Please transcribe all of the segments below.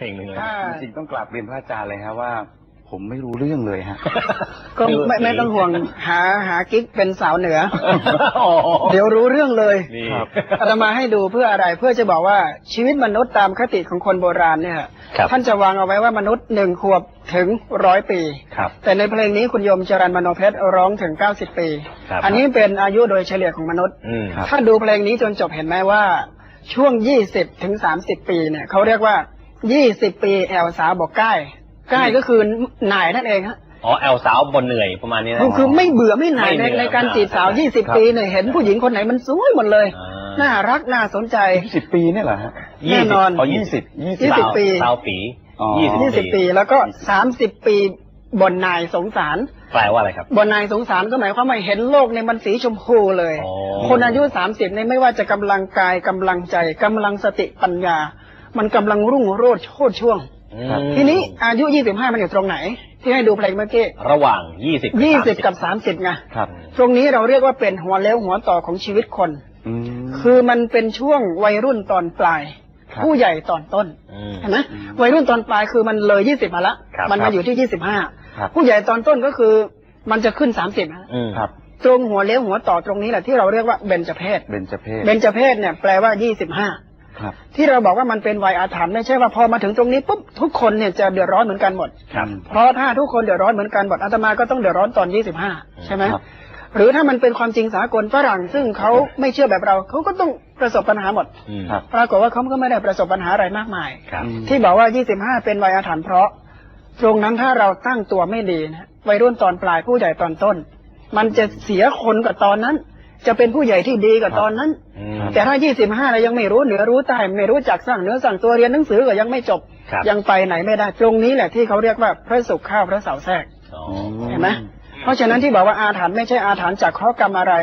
เพลงหนึ่งเลยถ้าจริงๆต้องกราบเรียนพระอาจารย์เลยครับว่า ผมไม่รู้เรื่องเลยฮะ ก็ไม่ไม่ต้องห่วงหาหากิ๊กเป็นสาวเหนือโอ้โหเดี๋ยวรู้เรื่องเลยนี่ครับ อาตมาให้ดูเพื่ออะไรเพื่อจะบอกว่าชีวิตมนุษย์ตามคติของคนโบราณเนี่ย ครับ ท่านจะวางเอาไว้ว่ามนุษย์หนึ่งขวบถึงร้อยปี ครับ แต่ในเพลงนี้คุณโยมจรันมโนเพชรร้องถึง 90 ปี ครับ อันนี้เป็นอายุโดยเฉลี่ยของมนุษย์ อืม ครับ ถ้าดูเพลงนี้จนจบเห็นไหมว่าช่วง 20 ถึง 30 ปีเนี่ยเขาเรียกว่า 20ปีแอลสาวบอกใกล้ใกล้ก็คือหน่ายนั่นเองฮะอ๋อแอลสาวบนเหนื่อยประมาณนี้นะคือคือไม่เบื่อไม่หน่ายในไม่เบื่อในการจีบสาวครับ20ปีเนี่ยเห็นผู้หญิงคนไหนมันสวยหมดเลยอ่าน่ารักน่าสนใจสิบปีเนี่ยเหรอฮะแน่นอนอ๋อยี่สิบยี่สิบยี่สิบสาวปีสาวปีอ๋อยี่สิบยี่สิบปีแล้วก็30ปีบนนายสงสารแปลว่าอะไรครับบนนายสงสารก็หมายความว่าเห็นโลกในยมันสีชมพูเลยอ๋อคนอายุ30เนี่ยไม่ว่าจะกำลังกายกำลังใจกำลังสติปัญญา มันกำลังรุ่งโรจน์โชดช่วงอืมทีนี้อายุ 25 มันอยู่ตรงไหน ที่ให้ดูเพลงเมื่อกี้ ระหว่างยี่สิบ20 กับ 30ไงครับตรงนี้เราเรียกว่าเป็นหัวเลี้ยวหัวต่อของชีวิตคนอืมคือมันเป็นช่วงวัยรุ่นตอนปลายครับผู้ใหญ่ตอนต้นอืมเห็นไหมอืมวัยรุ่นตอนปลายคือมันเลย 20 มาละครับมันครัมาบอยู่ที่ครับ25 ผู้ใหญ่ตอนต้นก็คือมันจะขึ้น 30นะอืมครับตรงหัวเลี้ยวหัวต่อตรงนี้แหละที่เราเรียกว่าเบญจเพศเบญจเพศเบญจเพศเนี่ยแปลว่า 25 ครับ ที่เราบอกว่ามันเป็นวัยอาถรรพ์ไม่ใช่ว่าพอมาถึงตรงนี้ปุ๊บทุกคนเนี่ยจะเดือดร้อนเหมือนกันหมดครับเพราะถ้าทุกคนเดือดร้อนเหมือนกันหมดอาตมาก็ต้องเดือดร้อนตอน25ใช่ไหมครับหรือถ้ามันเป็นความจริงสากลฝรั่งซึ่งเขาไม่เชื่อแบบเราเขาก็ต้องประสบปัญหาหมดอืมครับปรากฏว่าเขาก็ไม่ได้ประสบปัญหาอะไรมากมายครับอืมที่บอกว่า25เป็นวัยอาถรรพ์เพราะ ตรงนั้นถ้าเราตั้งตัวไม่ดีนะวัยรุ่นตอนปลายผู้ใหญ่ตอนต้น มันจะเสียคนกับตอนนั้น จะเป็นผู้ใหญ่ที่ดีกับตอนนั้นอืมแต่ถ้า 25เรายังไม่รู้เหนือรู้ใต้ไม่รู้จักสร้างเนื้อสร้างตัวเรียนหนังสือก็ยังไม่จบครับยังไปไหนไม่ได้ ตรงนี้แหละที่เขาเรียกว่าพระสุขข้าวพระเสาแทรกอ๋อเห็นไหมเพราะฉะนั้นที่บอกว่าอาถรรพ์ไม่ใช่อาถรรพ์จากข้อกรรมอะไร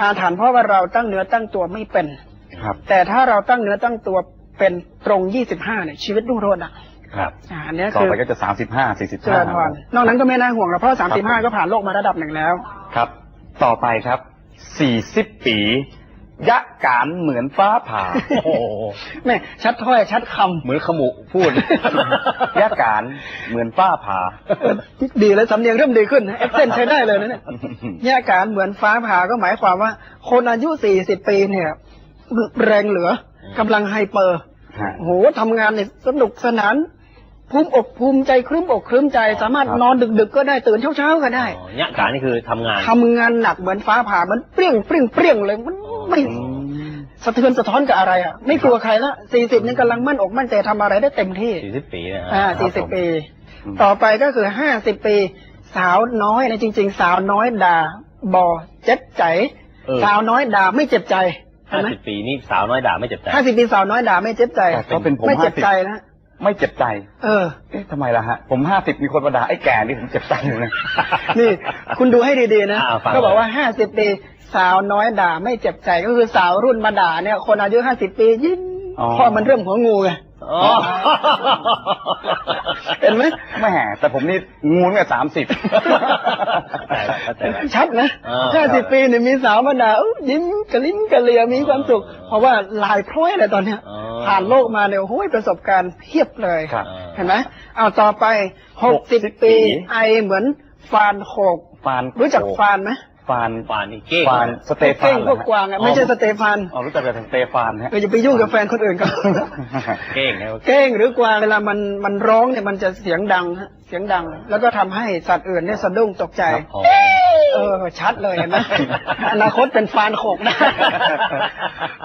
อาถรรพ์เพราะว่าเราตั้งเนื้อตั้งตัวไม่เป็นครับแต่ถ้าเราตั้งเนื้อตั้งตัวเป็นตรง 25เนี่ยชีวิตรุ่งโรจน์อะครับอ่าอันเนี้ยต่อคือไปก็จะสามสิบห้าสี่สิบเจห้าริญพรนอกนั้นก็ไม่น่าห่วงหรอกเพราะ35ก็ผ่านโลกมาระดับหนึ่งแล้ว ครับ ต่อไปครับ สี่สิบปี ยะการเหมือนฟ้าผ่า โอ้โหแม่ชัดถ้อยชัดคเหมือนขมุพูด ยะการเหมือนฟ้าผ่าำดีแล้วสำเนียงเริ่มดีขึ้นเอ็กเซนใช้ได้เลยนะเนี่ยแยกการเหมือนฟ้าผ่าก็หมายความว่า คนอายุ40ปีเนี่ยแรงเหลือกำลังไฮเปอร์ ฮะโอ้โหทำงานเนี่ยสนุกสนาน ภูมิอกภูมิใจครึ้มอกครึ้มใจ สามารถครับนอนดึกๆก็ได้ตื่นเช้าๆก็ได้อ๋อเนี่ยการนี่คือทำงานทำงานหนักเหมือนฟ้าผ่ามันเปรี้ยงเปรี้ยงเปรี้ยงเลยมันไม่อืมสะเทือนสะท้อนกับอะไรอะ ไม่กลัวใครละสี่สิบนี่กำลังมั่นอกมั่นใจทำอะไรได้เต็มที่สี่สิบปีนะฮะอ่าครัสี่บสิบผมปีอืมต่อไปก็คือห้าสิบปี สาวน้อยนะจริง ๆ สาวน้อยด่าบอเจ็บใจเออสาวน้อยด่าไม่เจ็บใจเห็ห้านไหมสิบปีนี่สาวน้อยด่าไม่เจ็บใจห้าสิบปีสาวน้อยด่าไม่เจ็บใจแต่ก็เป็นผมไม่เจ็บ50ใจนะ ไม่เจ็บใจ เออ เอ๊ะทำไมล่ะฮะ ผมห้าสิบมีคนมาด่าไอ้แก่นี่ผมเจ็บใจอยู่นะ นี่ คุณดูให้ดีๆนะอ่าฟังก็บอกว่าห้าสิบปีสาวน้อยด่าไม่เจ็บใจก็คือสาวรุ่นมาด่าเนี่ย คนอายุห้าสิบปียิ้มอ๋อ เพราะมันเริ่มหัวงูไงอ๋อ เห็นไหมแม่แต่ผมนี่งูเนี่ยสามสิบเข้าใจแล้วชัดนะอ่าห้าสิบปีเนี่ยมีสาวมาด่าอุ๊ยยิ้มกระลิ้มกระเลียมีความสุข เพราะว่าลายพร้อยเลยตอนเนี้ยอ๋อผ่านโลกมาเนี่ยโอ้โหประสบการณ์เพียบเลยครับเห็นไหมเอาต่อไปหกสิบ60ปีปี ไอเหมือนฟานโขกฟานรู้จักฟานไหม ฟานปานนี่เก้งฟานสเตพวกฟาเก้นงเหพรวอกฮะกวางอะไม่ใช่สเตฟานอ๋อรู้จักแต่สเตฟานฮะเราจะไปยุ่งกับแฟนคนอื่นก็เก้งนะเก้งหรือกวางเวลามันมันร้องเนี่ยมันจะเสียงดังฮะเสียงดัง แล้วก็ทำให้สัตว์อื่นเนี่ยสะดุ้งตกใจอ๋อเออชัดเลยเห็นไหมอนาคตเป็นฟานโขกนะ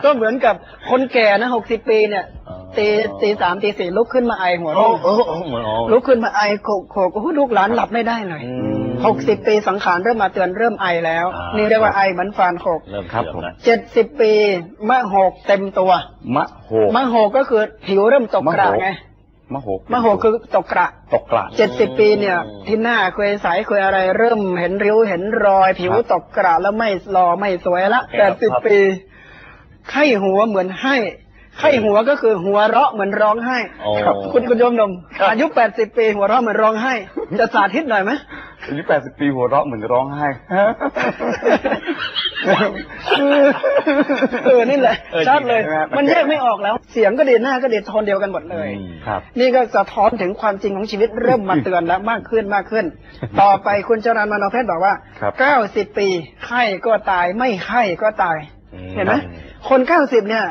ก็เหมือนกับคนแก่นะหกสิบปีเนี่ยอ๋อตีตีสามตีสี่ลุกขึ้นมาไอหัวโอ้โรโอ้โอ้เหมือนอ๋อลุกขึ้นมาไอโขกโขกโอ้โหลูกหลานหลับไม่ได้เลยอืม หกสิบปีสังขารเริ่มมาเตือนเริ่มไอแล้วอ่านี่นี่เรียกว่าไอเหมือนฟานโขกเริ่มครับเสื่อผมแล้วเจ็ดสิบปีมะโหกเต็มตัว มะโหกมะโหกก็คือผิวเริ่มตกกระมะโหกไงมะโหกมะโหกคือตกกระตกกระเจ็ดสิบปีเนี่ย ที่หน้าเคยใสเคยอะไร เริ่มเห็นริ้วเห็นรอย ผิวครับตกกระแล้วไม่รอไม่สวยละแปดสิบปีไข้หัวเหมือนให้ไข้หัวก็คือหัวเราะเหมือนร้องไห้โอ้ครับคุณคุณโยมนมอายุแปดสิบปีหัวเราะเหมือนร้องไห้ จะสาธิตหน่อยไหม อายุแปดสิบปีหัวเราะเหมือนร้องไห้ เออ นี่แหละเออชัดเลย จริงใช่ไหมมันแยกไม่ออกแล้ว เสียงก็ดีหน้าก็ดีโทนเดียวกันหมดเลย อืม ครับ นี่ก็สะท้อนถึงความจริงของชีวิตเริ่มมาเตือนแล้วมากขึ้นมากขึ้น ต่อไปคุณจรันมโนเพชรบอกว่าครับ เก้าสิบปีไข้ก็ตายไม่ไข้ก็ตาย อืมเห็นไหม คนเก้าสิบเนี่ย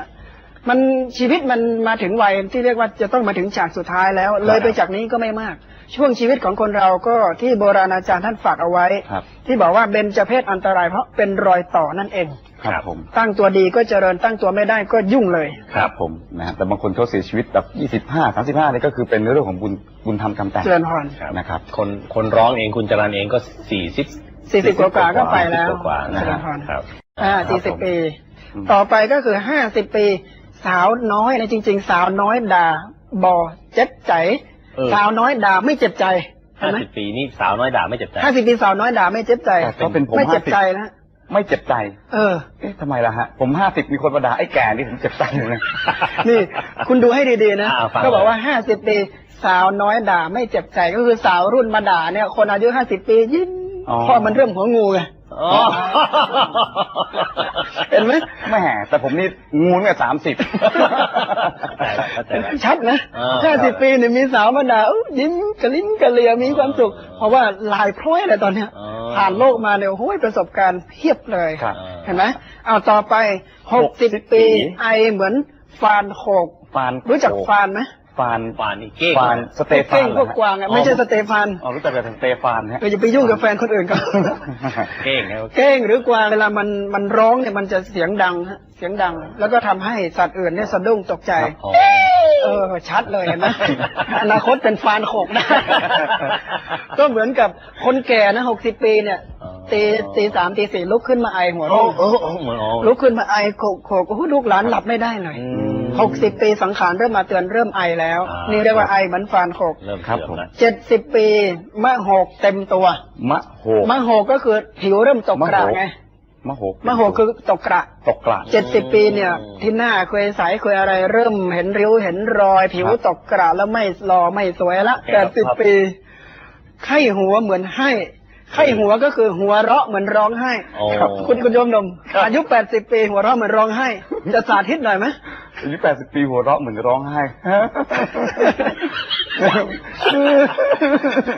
มันชีวิตมันมาถึงวัยที่เรียกว่าจะต้องมาถึงฉากสุดท้ายแล้ว เลยไปจากนี้ก็ไม่มาก ช่วงชีวิตของคนเราก็ที่โบราณอาจารย์ท่านฝากเอาไว้ครับที่บอกว่าเบญจเพศอันตรายเพราะเป็นรอยต่อนั่นเองครับผมตั้งตัวดีก็เจริญตั้งตัวไม่ได้ก็ยุ่งเลยครับผมนะฮะแต่บางคนเขาเสียชีวิตแบบยี่สิบห้าสามสิบห้านี่ก็คือเป็นเรื่องของบุญบุญธรรมกรรมแต่งเจริญพรครับนะครับคนคนร้องเองคุณจรันเองก็สี่สิบสี่สิบกว่าๆก็ไปแล้วกว่าๆนะเจคริรับญพรครับอ่าครัสี่บสิบผมปีอืมต่อไปก็คือห้าสิบปี สาวน้อยนะจริง ๆ สาวน้อยด่าบอเจ็บใจเออสาวน้อยด่าไม่เจ็บใจเห็ห้านไหมสิบปีนี่สาวน้อยด่าไม่เจ็บใจห้าสิบปีสาวน้อยด่าไม่เจ็บใจแต่ก็เป็นผมไม่เจ็บ50ใจนะไม่เจ็บใจ เออ เอ๊ะทำไมล่ะฮะ ผมห้าสิบมีคนมาด่าไอ้แก่นี่ผมเจ็บใจเลยนี่ คุณดูให้ดีๆนะอ่าฟังก็บอกว่าห้าสิบปีสาวน้อยด่าไม่เจ็บใจก็คือสาวรุ่นมาด่าเนี่ย คนอายุห้าสิบปียิ้มอ๋อเพราะมันเริ่มหัวงูไงอ๋อ เห็นไหมแม่แต่ผมนี่งูเนี่ยสามสิบเข้าใจแล้วเข้าใจแล้วชัดนะอ่าห้าสิบปีเนี่ยมีสาวมาด่าอุ๊ยยิ้มกระลิ้นกระเลียมีความสุข เพราะว่าลายพร้อยเลยตอนเนี้ยอ๋อผ่านโลกมาเนี่ยโอ้ยประสบการณ์เพียบเลยครับเห็นไหมเอาต่อไปหกสิบ60ปีปี ไอเหมือนฟานโขกฟานรู้จักฟานไหม ฟานฟานนี่เก้งฟานสเตพวกฟาเก้นงเหรพอวกฮะกวางอะไม่ใช่สเตฟานอ๋อรู้จักแต่สเตฟานฮะเราอย่าไปยุ่งกับแฟนคนอื่นเขาเก้งนะเก้งหรือกวางเวลามันมันร้องเนี่ยมันจะเสียงดังฮะเสียงดัง แล้วก็ทำให้สัตว์อื่นเนี่ยสะดุ้งตกใจอ๋อเออชัดเลยเห็นไหมอนาคตเป็นฟานโขกได้ก็เหมือนกับคนแก่นะหกสิบปีเนี่ยอ๋อตีตีสามตีสี่ลุกขึ้นมาไอหัวโอ้โรโอ้โอ้เหมือนอ๋อลุกขึ้นมาไอโขกโขกโอ้โหลูกหลานหลับไม่ได้เลยอืม หกสิบปีสังขารเริ่มมาเตือนเริ่มไอแล้วอ่านี่นี่เรียกว่าไอเหมือนฟานโขกเริ่มครับเสื่อมผมแล้วเจ็ดสิบปีมะโหกเต็มตัว มะโหกมะโหกก็คือผิวเริ่มตกกระมะโหกไงมะโหกมะโหกคือตกกระตกกระเจ็ดสิบปีเนี่ย ที่หน้าเคยใสเคยอะไรเริ่มเห็นริ้วเห็นรอย ผิวครับตกกระแล้วไม่รอไม่สวยละคแปรับดสิบครับปีไข้หัวเหมือนให้ ไข้หัวก็คือหัวเราะเหมือนร้องไห้โอ้ครับคุณคุณโยมนมอายุแปดสิบปีหัวเราะเหมือนร้องไห้ จะสาธิตหน่อยไหมอายุแปดสิบปีหัวเราะเหมือนร้องไห้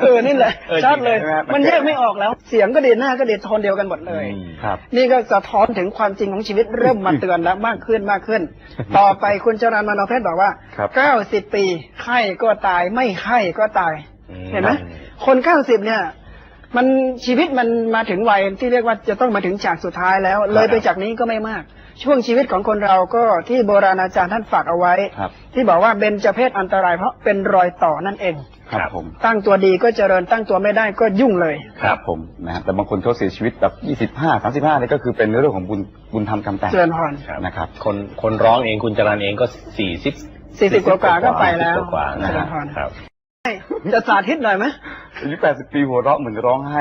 เออนี่แหละเออชัดเลยจริงใช่ไหมมันแยกไม่ออกแล้ว เสียงก็ดีหน้าก็ดีโทนเดียวกันหมดเลยอืมครับ นี่ก็สะท้อนถึงความจริงของชีวิตเริ่มมาเตือนแล้วมากขึ้นมากขึ้น ต่อไปคุณจรันมโนเพชรบอกว่าครับเก้าสิบปีไข้ก็ตายไม่ไข้ก็ตายอืมเห็นไหมคนเก้าสิบเนี่ย มันชีวิตมันมาถึงวัยที่เรียกว่าจะต้องมาถึงฉากสุดท้ายแล้ว เลยไปจากนี้ก็ไม่มาก ช่วงชีวิตของคนเราก็ที่โบราณอาจารย์ท่านฝากเอาไว้ครับที่บอกว่าเบญจเพศอันตรายเพราะเป็นรอยต่อนั่นเองครับผมตั้งตัวดีก็เจริญตั้งตัวไม่ได้ก็ยุ่งเลย ครับผมนะฮะแต่บางคนเขาเสียชีวิตแบบยี่สิบห้าสามสิบห้านี่ก็คือเป็นเรื่องของบุญบุญธรรมกรรมแต่งเจริญพรครับนะครับ คนคนร้องเองคุณจรันเองก็สี่สิบสี่สิบกว่าๆก็ไปแล้วกว่าๆนะเจริญพรครับ จะสาธิตหน่อยไหมอายุแปดสิบปีหัวเราะเหมือนร้องไห้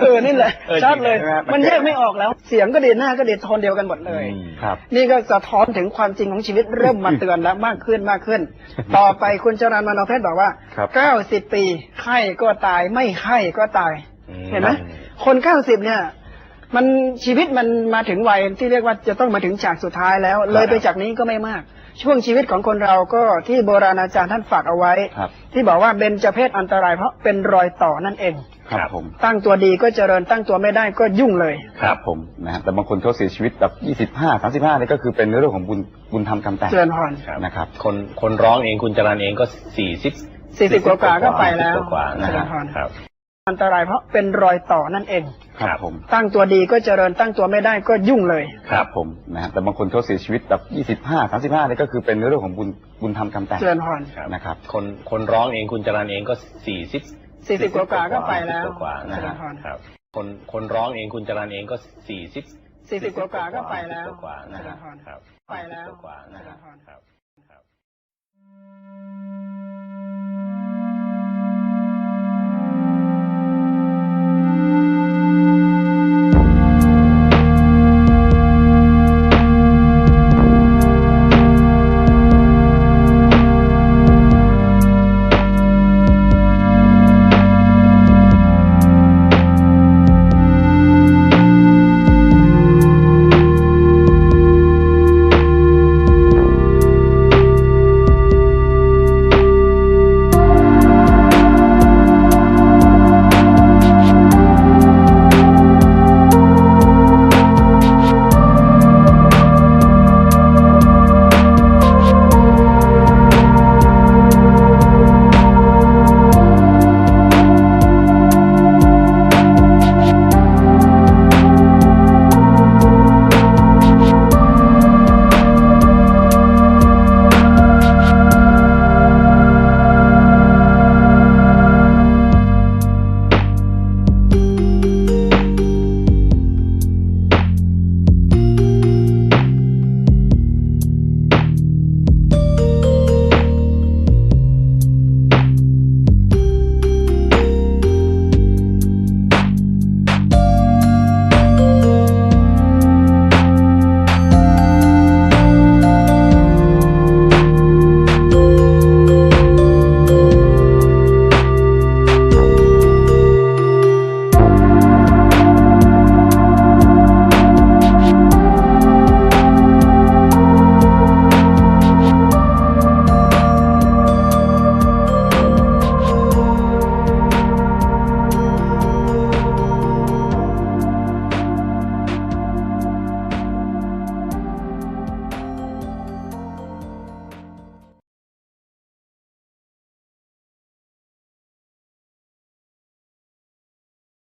เออ นี่แหละเออชัดเลยจริงใช่ไหมมันแยกไม่ออกแล้ว เสียงก็ดีหน้าก็ดีโทนเดียวกันหมดเลยอืมครับ นี่ก็สะท้อนถึงความจริงของชีวิตเริ่มมาเตือนแล้วมากขึ้นมากขึ้น ต่อไปคุณจรันมโนเพชรบอกว่าครับเก้าสิบปีไข้ก็ตายไม่ไข้ก็ตายอืมเห็นไหมคนเก้าสิบเนี่ยมันชีวิตมันมาถึงวัยที่เรียกว่าจะต้องมาถึงฉากสุดท้ายแล้ว เลยไปจากนี้ก็ไม่มาก ช่วงชีวิตของคนเราก็ที่โบราณอาจารย์ท่านฝากเอาไว้ครับที่บอกว่าเบญจเพศอันตรายเพราะเป็นรอยต่อนั่นเองครับผมตั้งตัวดีก็เจริญตั้งตัวไม่ได้ก็ยุ่งเลยครับผมนะฮะแต่บางคนเขาเสียชีวิตแบบยี่สิบห้าสามสิบห้านี่ก็คือเป็นเรื่องของบุญบุญธรรมกรรมแต่งเจริญพรครับนะครับ คนคนร้องเองคุณจรันเองก็สี่สิบสี่สิบกว่าๆก็ไปแล้วกว่าๆนะเจคริรับญพรครับ อันตรายเพราะเป็นรอยต่อนั่นเอง ครับผม ตั้งตัวดีก็เจริญตั้งตัวไม่ได้ก็ยุ่งเลย ครับผมนะฮะแต่บางคนเขาเสียชีวิตแบบยี่สิบห้าสามสิบห้านี่ก็คือเป็นเรื่องของบุญบุญธรรมกรรมแต่งเจริญพรครับนะครับ คนคนร้องเองคุณจรันเองก็สี่สิบสี่สิบกว่าๆก็ไปแล้วกว่าๆนะเจคริรับญพรครับ คนคนร้องเองคุณจรันเองก็สี่สิบสี่สิบกว่าๆก็ไปแล้วกว่าๆนะเจคริรับญพรครับไปแล้วกว่าๆนะเจคริรับญพรครับครับ